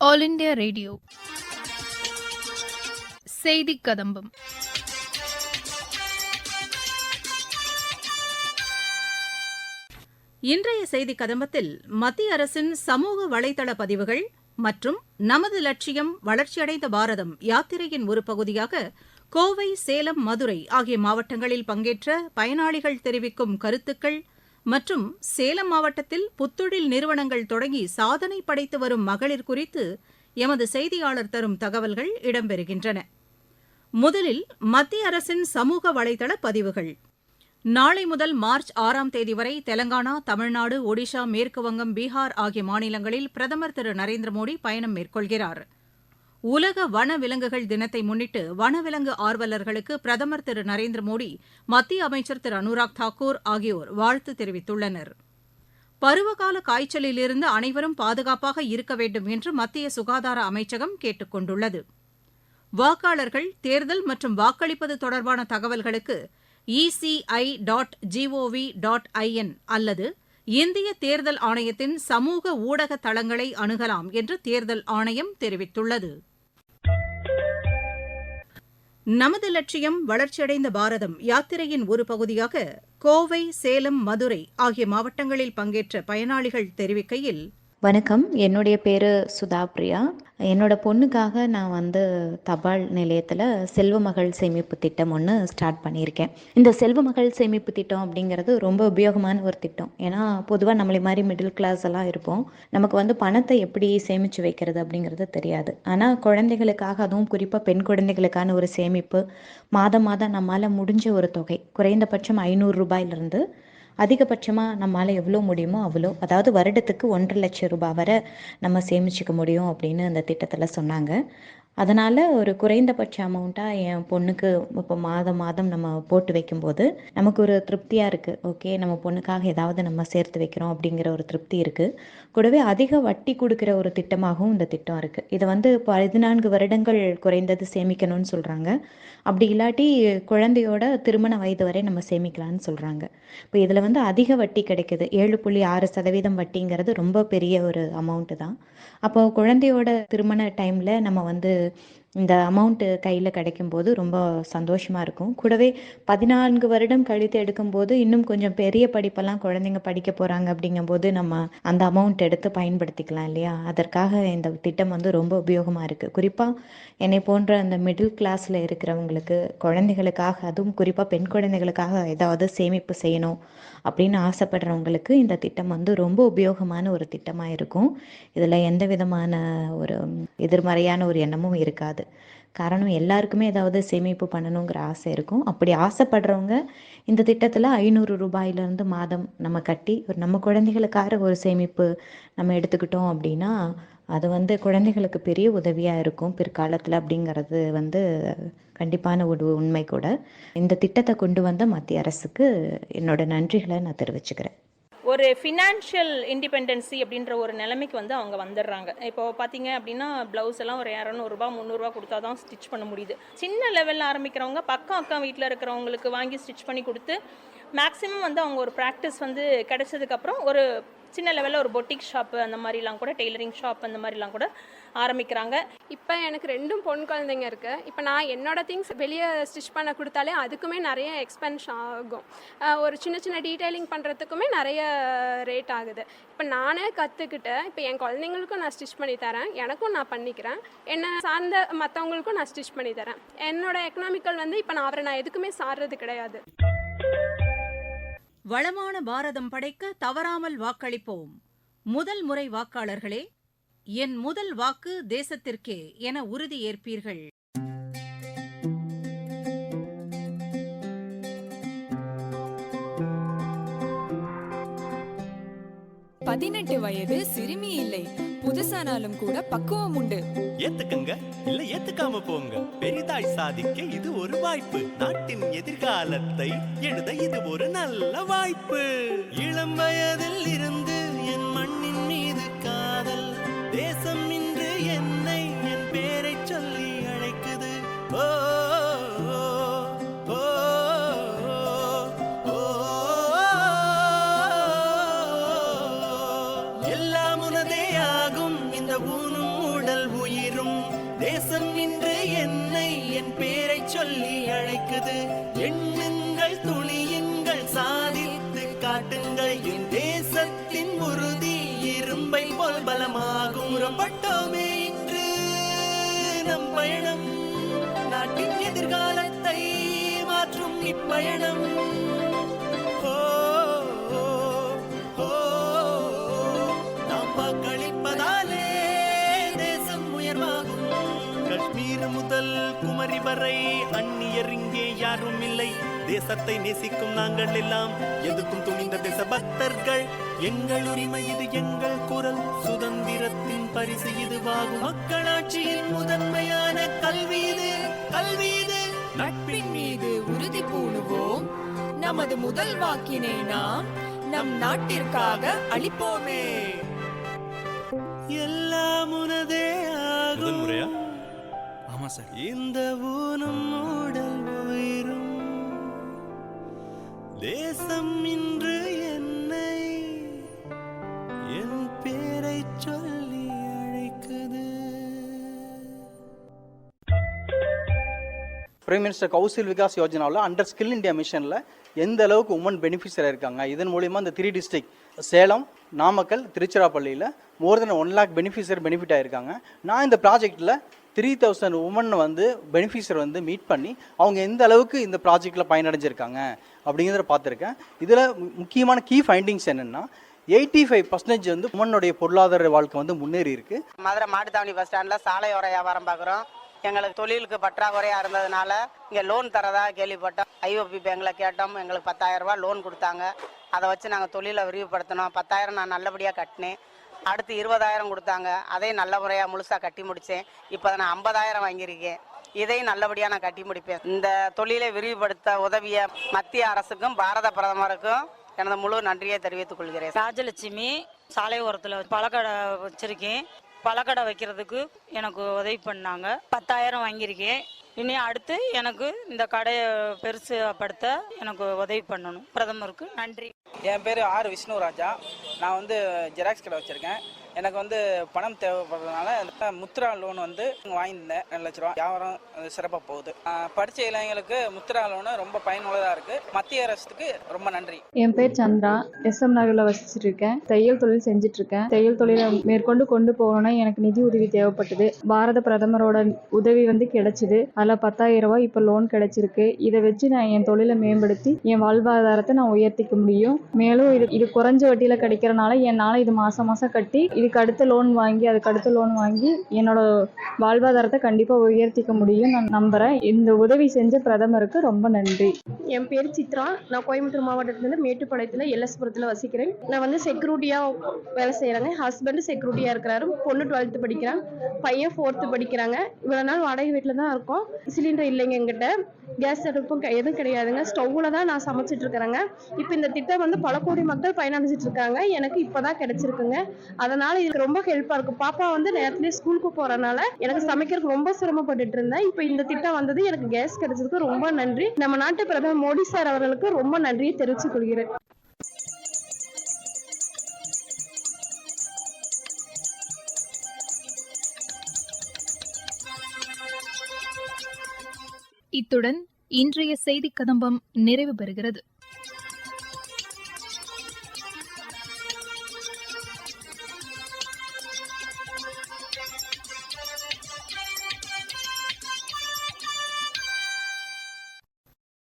All India radio. செய்தி கதம்பம். இன்றைய செய்தி கதம்பத்தில் மத்திய அரசின் சமூக வலைதள பதிவுகள் மற்றும் நமது லட்சியம் வளர்ச்சியடைந்த பாரதம் யாத்திரையின் ஒரு பகுதியாக கோவை சேலம் மதுரை ஆகிய மாவட்டங்களில் பங்கேற்ற பயனாளிகள் தெரிவிக்கும் கருத்துக்கள் மற்றும் சேலம் மாவட்டத்தில் புத்தொழில் நிறுவனங்கள் தொடங்கி சாதனை படைத்து வரும் மகளிர் குறித்து எமது செய்தியாளர் தரும் தகவல்கள் இடம்பெறுகின்றன. முதலில் மத்திய அரசின் சமூக வலைதள பதிவுகள். நாளை முதல் மார்ச் ஆறாம் தேதி வரை தெலங்கானா தமிழ்நாடு ஒடிஷா மேற்குவங்கம் பீகார் ஆகிய மாநிலங்களில் பிரதமர் திரு நரேந்திர மோடி பயணம் மேற்கொள்கிறார். உலக வனவிலங்குகள் தினத்தை முன்னிட்டு வனவிலங்கு ஆர்வலர்களுக்கு பிரதமர் திரு நரேந்திர மோடி மத்திய அமைச்சர் திரு அனுராக் தாக்கூர் ஆகியோர் வாழ்த்து தெரிவித்துள்ளனர். பருவகால காய்ச்சலிலிருந்து அனைவரும் பாதுகாப்பாக இருக்க வேண்டும் என்று மத்திய சுகாதார அமைச்சகம் கேட்டுக் கொண்டுள்ளது. வாக்காளர்கள் தேர்தல் மற்றும் வாக்களிப்பது தொடர்பான தகவல்களுக்கு ECI dot GOV dot IN அல்லது இந்திய தேர்தல் ஆணையத்தின் சமூக ஊடக தளங்களை அணுகலாம் என்று தேர்தல் ஆணையம் தெரிவித்துள்ளது. நமது லட்சியம் வளர்ச்சியடைந்த பாரதம் யாத்திரையின் ஒரு பகுதியாக கோவை சேலம் மதுரை ஆகிய மாவட்டங்களில் பங்கேற்ற பயனாளிகள் தெரிவிக்கையில் வணக்கம். என்னுடைய பேர் சுதா பிரியா. என்னோட பொண்ணுக்காக நான் வந்து தபால் நிலையத்தில் செல்வ மகள் சேமிப்பு திட்டம் ஒன்று ஸ்டார்ட் பண்ணியிருக்கேன். இந்த செல்வமகள் சேமிப்பு திட்டம் அப்படிங்கிறது ரொம்ப உபயோகமான ஒரு திட்டம். ஏன்னா பொதுவாக நம்மளை மாதிரி மிடில் கிளாஸ் எல்லாம் இருப்போம். நமக்கு வந்து பணத்தை எப்படி சேமித்து வைக்கிறது அப்படிங்கிறது தெரியாது. ஆனால் குழந்தைகளுக்காக அதுவும் குறிப்பாக பெண் குழந்தைகளுக்கான ஒரு சேமிப்பு மாதம் மாதம் நம்மளால் முடிஞ்ச ஒரு தொகை குறைந்தபட்சம் ஐநூறு ரூபாயிலிருந்து அதிகபட்சமாக நம்மளால் எவ்வளோ முடியுமோ அவ்வளோ அதாவது வருடத்துக்கு ஒன்றரை லட்சம் ரூபாய் வரை நம்ம சேமிச்சுக்க முடியும் அப்படின்னு அந்த திட்டத்தில் சொன்னாங்க. அதனால் ஒரு குறைந்தபட்ச அமௌண்ட்டாக என் பொண்ணுக்கு இப்போ மாதம் மாதம் நம்ம போட்டு வைக்கும்போது நமக்கு ஒரு திருப்தியாக இருக்குது ஓகே நம்ம பொண்ணுக்காக ஏதாவது நம்ம சேர்த்து வைக்கிறோம் அப்படிங்கிற ஒரு திருப்தி இருக்குது கூடவே அதிக வட்டி கொடுக்குற ஒரு திட்டமாகவும் இந்த திட்டம் இருக்குது இதை வந்து பதினான்கு வருடங்கள் குறைந்தது சேமிக்கணும்னு சொல்கிறாங்க அப்படி இல்லாட்டி குழந்தையோட திருமண வயது வரை நம்ம சேமிக்கலாம்னு சொல்கிறாங்க இப்போ இதில் வந்து அதிக வட்டி கிடைக்குது. ஏழு புள்ளி ஆறு சதவீதம் வட்டிங்கிறது ரொம்ப பெரிய ஒரு அமௌண்ட்டு தான். அப்போ குழந்தையோட திருமண டைமில் நம்ம வந்து Fall இந்த அமௌண்ட்டு கையில் கிடைக்கும்போது ரொம்ப சந்தோஷமாக இருக்கும். கூடவே பதினான்கு வருடம் கழித்து எடுக்கும்போது இன்னும் கொஞ்சம் பெரிய படிப்பெல்லாம் குழந்தைங்க படிக்க போகிறாங்க அப்படிங்கும்போது நம்ம அந்த அமௌண்ட் எடுத்து பயன்படுத்திக்கலாம் இல்லையா? அதற்காக இந்த திட்டம் வந்து ரொம்ப உபயோகமாக இருக்குது குறிப்பாக என்னை போன்ற அந்த மிடில் கிளாஸில் இருக்கிறவங்களுக்கு குழந்தைகளுக்காக அதுவும் குறிப்பாக பெண் குழந்தைகளுக்காக ஏதாவது சேமிப்பு செய்யணும் அப்படின்னு ஆசைப்படுறவங்களுக்கு இந்த திட்டம் வந்து ரொம்ப உபயோகமான ஒரு திட்டமாக இருக்கும். இதில் எந்த விதமான ஒரு எதிர்மறையான ஒரு எண்ணமும் இருக்காது. காரணம் எல்லாருக்குமே ஏதாவது சேமிப்பு பண்ணணுங்கிற ஆசை இருக்கும். அப்படி ஆசைப்படுறவங்க இந்த திட்டத்தில் ஐநூறு ரூபாயிலிருந்து மாதம் நம்ம கட்டி ஒரு நம்ம குழந்தைகளுக்காக ஒரு சேமிப்பு நம்ம எடுத்துக்கிட்டோம் அப்படின்னா அது வந்து குழந்தைகளுக்கு பெரிய உதவியாக இருக்கும். பிற்காலத்தில் அப்படிங்கிறது வந்து கண்டிப்பான ஒரு உண்மை கூட. இந்த திட்டத்தை கொண்டு வந்த மத்திய அரசுக்கு என்னோட நன்றிகளை நான் தெரிவிச்சுக்கிறேன். ஒரு ஃபினான்ஷியல் இண்டிபெண்டன்சி அப்படின்ற ஒரு நிலைமைக்கு வந்து அவங்க வந்துடுறாங்க. இப்போ பார்த்தீங்க அப்படின்னா ப்ளவுஸ் எல்லாம் ஒரு இரநூறுபா முந்நூறுரூவா கொடுத்தா தான் ஸ்டிச் பண்ண முடியுது. சின்ன லெவலில் ஆரம்பிக்கிறவங்க பக்கம் அக்கம் வீட்டில் இருக்கிறவங்களுக்கு வாங்கி ஸ்டிச் பண்ணி கொடுத்து மேக்ஸிமம் வந்து அவங்க ஒரு ப்ராக்டிஸ் வந்து கிடைச்சதுக்கப்புறம் ஒரு சின்ன லெவலில் ஒரு பொட்டிக் ஷாப்பு அந்த மாதிரிலாம் கூட டெய்லரிங் ஷாப் அந்த மாதிரிலாம் கூட ஆரம்பிக்கிறாங்க. இப்போ எனக்கு ரெண்டும் பொன் குழந்தைங்க இருக்குது இப்போ நான் என்னோட திங்ஸ் வெளியே ஸ்டிச் பண்ண கொடுத்தாலே அதுக்குமே நிறைய எக்ஸ்பென்ஸ் ஆகும். ஒரு சின்ன சின்ன டீட்டெயிலிங் பண்ணுறதுக்குமே நிறைய ரேட் ஆகுது. இப்போ நானே கற்றுக்கிட்டு இப்போ என் குழந்தைங்களுக்கும் நான் ஸ்டிச் பண்ணி தரேன். எனக்கும் நான் பண்ணிக்கிறேன். என்னை சார்ந்த மற்றவங்களுக்கும் நான் ஸ்டிச் பண்ணி தரேன். என்னோட எக்கனாமிக்கல் வந்து இப்போ நான் அவரை நான் எதுக்குமே சாடுறது கிடையாது. வளமான பாரதம் படைக்க தவறாமல் வாக்களிப்போம். முதல் முறை வாக்காளர்களே என் முதல் வாக்கு தேசத்திற்கே என உறுதி ஏற்பீர்கள். பதினெட்டு வயது சிறுமி இல்லை. புதுசானாலும் கூட பக்குவம் உண்டு. ஏத்துக்கங்க. இல்ல ஏத்துக்காம போங்க. பெரிதாய் சாதிக்க இது ஒரு வாய்ப்பு. நாட்டின் எதிர்காலத்தை எழுத இது ஒரு நல்ல வாய்ப்பு. இளம் வயதில் இருந்து சொல்லி அழைக்குது. எண்ணுங்கள் துணியுங்கள் சாதித்து காட்டுங்கள். என் தேசத்தின் உறுதி இரும்பை போல் பலமாகும். புறப்பட்டோமே இன்று நம் பயணம். நாட்டின் எதிர்காலத்தை மாற்றும் இப்பயணம். வரை அந்நியர் இங்கே யாரும் இல்லை. தேசத்தை நேசிக்கும் நாங்கள் எல்லாம். எதுக்கும் துணிந்த தேசபக்தர்கள்? எங்கள் உரிமை இது எங்கள் குரல். சுதந்திரத்தின் பரிசு இதுவாகும். மக்களாட்சியின் முதன்மையான கல்வி இது கல்வி இது. நட்பின் மீது உறுதி பூணுவோம். நமது முதல் வாக்கினை நாம் நம் நாட்டிற்காக அளிப்போமே. எல்லாம் உனதே ஆகும். முறையா ஆமா சார். இந்த ஊனம் உடல் உயிரும். தேசம் இன்று என்னை என் பேரை சொல்லி அழைக்குது. பிரைம் மினிஸ்டர் கௌசில் விகாஸ் யோஜனாவில் அண்டர் ஸ்கில் இந்தியா மிஷனில் எந்த அளவுக்கு உமன் பெனிஃபிஷரியாக இருக்காங்க? இதன் மூலிமா இந்த த்ரீ டிஸ்ட்ரிக்ட் சேலம் நாமக்கல் திருச்சிராப்பள்ளியில் more than one lakh beneficiary benefit ஆயிருக்காங்க. நான் இந்த ப்ராஜெக்ட்டில் த்ரீ தௌசண்ட் உமன் வந்து பெனிஃபிஷர் வந்து மீட் பண்ணி அவங்க எந்த அளவுக்கு இந்த ப்ராஜெக்டில் பயனடைஞ்சிருக்காங்க அப்படிங்கிறத பார்த்துருக்கேன். இதில் முக்கியமான கீ ஃபைண்டிங்ஸ் என்னென்னா எயிட்டி ஃபைவ் பர்சன்டேஜ் வந்து உமனுடைய பொருளாதார வாழ்க்கை வந்து முன்னேறி இருக்கு. மதுரை மாட்டுத்தாவணி பஸ் ஸ்டாண்டில் சாலையோர வியாபாரம் பார்க்குறோம். எங்களுக்கு தொழிலுக்கு பற்றாக்குறையாக இருந்ததுனால இங்கே லோன் தரதா கேள்விப்பட்டோம். ஐஓபி பேங்கில் கேட்டோம். எங்களுக்கு பத்தாயிரம் லோன் கொடுத்தாங்க. அதை வச்சு நாங்கள் தொழிலை விரிவுபடுத்தினோம். பத்தாயிரம் நான் நல்லபடியாக கட்டினேன். அடுத்து இருபதாயிரம் கொடுத்தாங்க. அதையும் நல்ல முறையாக முழுசாக கட்டி முடித்தேன் இப்போ நான் ஐம்பதாயிரம் வாங்கியிருக்கேன். இதையும் நல்லபடியாக நான் கட்டி முடிப்பேன். இந்த தொழிலை விரிவுபடுத்த உதவிய மத்திய அரசுக்கும் பாரத பிரதமருக்கும் எனது முழு நன்றியை தெரிவித்துக் கொள்கிறேன். ராஜலட்சுமி சாலை ஓரத்தில் பழக்கடை வச்சிருக்கேன். பழக்கடை வைக்கிறதுக்கு எனக்கு உதவி பண்ணாங்க. பத்தாயிரம் வாங்கியிருக்கேன். இனி அடுத்து எனக்கு இந்த கடையை பெருசுப்படுத்த எனக்கு உதவி பண்ணணும். பிரதமருக்கு நன்றி. என் பேர் ஆர் விஷ்ணுராஜா. நான் வந்து ஜெராக்ஸ் கடை வச்சுருக்கேன். எனக்கு வந்து பணம் தேவைப்படுறதுனால முத்ரா லோன் வந்து வாங்கியிருந்தேன். ரெண்டு லட்ச ரூபா. வியாபாரம் சிறப்பாக போகுது. படித்த இளைஞர்களுக்கு முத்ரா லோனு ரொம்ப பயனுள்ளதாக இருக்குது மத்திய அரசுக்கு ரொம்ப நன்றி. என் பேர் சந்திரா. எஸ்எம் நகரில் வசிச்சுட்டு இருக்கேன் தையல் தொழில் செஞ்சுட்டு இருக்கேன் தையல் தொழிலை மேற்கொண்டு கொண்டு போகணும்னா எனக்கு நிதி உதவி தேவைப்பட்டது. பாரத பிரதமரோட உதவி வந்து கிடைச்சிது. அதில் பத்தாயிரம் ரூபாய் இப்போ லோன் கிடைச்சிருக்கு. இதை வச்சு நான் என் தொழிலை மேம்படுத்தி என் வாழ்வாதாரத்தை நான் உயர்த்திக்க முடியும். மேலும் இது இது குறைஞ்ச வட்டியில் கிடைக்கிறனால என்னால் இது மாதம் மாதம் கட்டி இதுக்கு அடுத்த லோன் வாங்கி அதுக்கு அடுத்த லோன் வாங்கி என்னோட வாழ்வாதாரத்தை கண்டிப்பாக உயர்த்திக்க முடியும் நான் நம்புகிறேன் இந்த உதவி செஞ்ச பிரதமருக்கு ரொம்ப நன்றி. என் பேர் சித்ரா. நான் கோயம்புத்தூர் மாவட்டத்திலேருந்து மேட்டுப்பாளையத்தில் எல்எஸ்புரத்தில் வசிக்கிறேன். நான் வந்து செக்யூரிட்டியாக வேலை செய்கிறேங்க ஹஸ்பண்ட் செக்யூரிட்டியாக இருக்கிறாரு. பொண்ணு டுவெல்த்து படிக்கிறான். பையன் ஃபோர்த்து படிக்கிறாங்க. இவ்வளோ நாள் வாடகை வீட்டில் தான் இருக்கோம். சிலிண்டர் இல்லைங்க எங்கிட்ட கேஸ் அடுப்பும் கெ- எதுவும் கிடையாதுங்க. ஸ்டவ்வில் தான் நான் சமைச்சிட்டு இருக்கிறேங்க. இப்போ இந்த திட்டம் வந்து பல கோடி மக்கள் பயனடைஞ்சிட்டு இருக்காங்க. எனக்கு இப்போ தான் கிடைச்சிருக்குங்க. அதனால் அதனால இது ரொம்ப ஹெல்ப்பா இருக்கும். பாப்பா வந்து நேரத்துலேயே ஸ்கூலுக்கு போகிறனால எனக்கு சமைக்கிறதுக்கு ரொம்ப சிரமப்பட்டுட்டு இருந்தேன். இப்ப இந்த திட்டம் வந்தது எனக்கு கேஸ் கிடைச்சதுக்கு ரொம்ப நன்றி. நம்ம நாட்டு பிரதமர் மோடி சார் அவர்களுக்கு ரொம்ப நன்றியை தெரிவித்துக் கொள்கிறேன். இத்துடன் இன்றைய செய்தி கதம்பம் நிறைவு பெறுகிறது.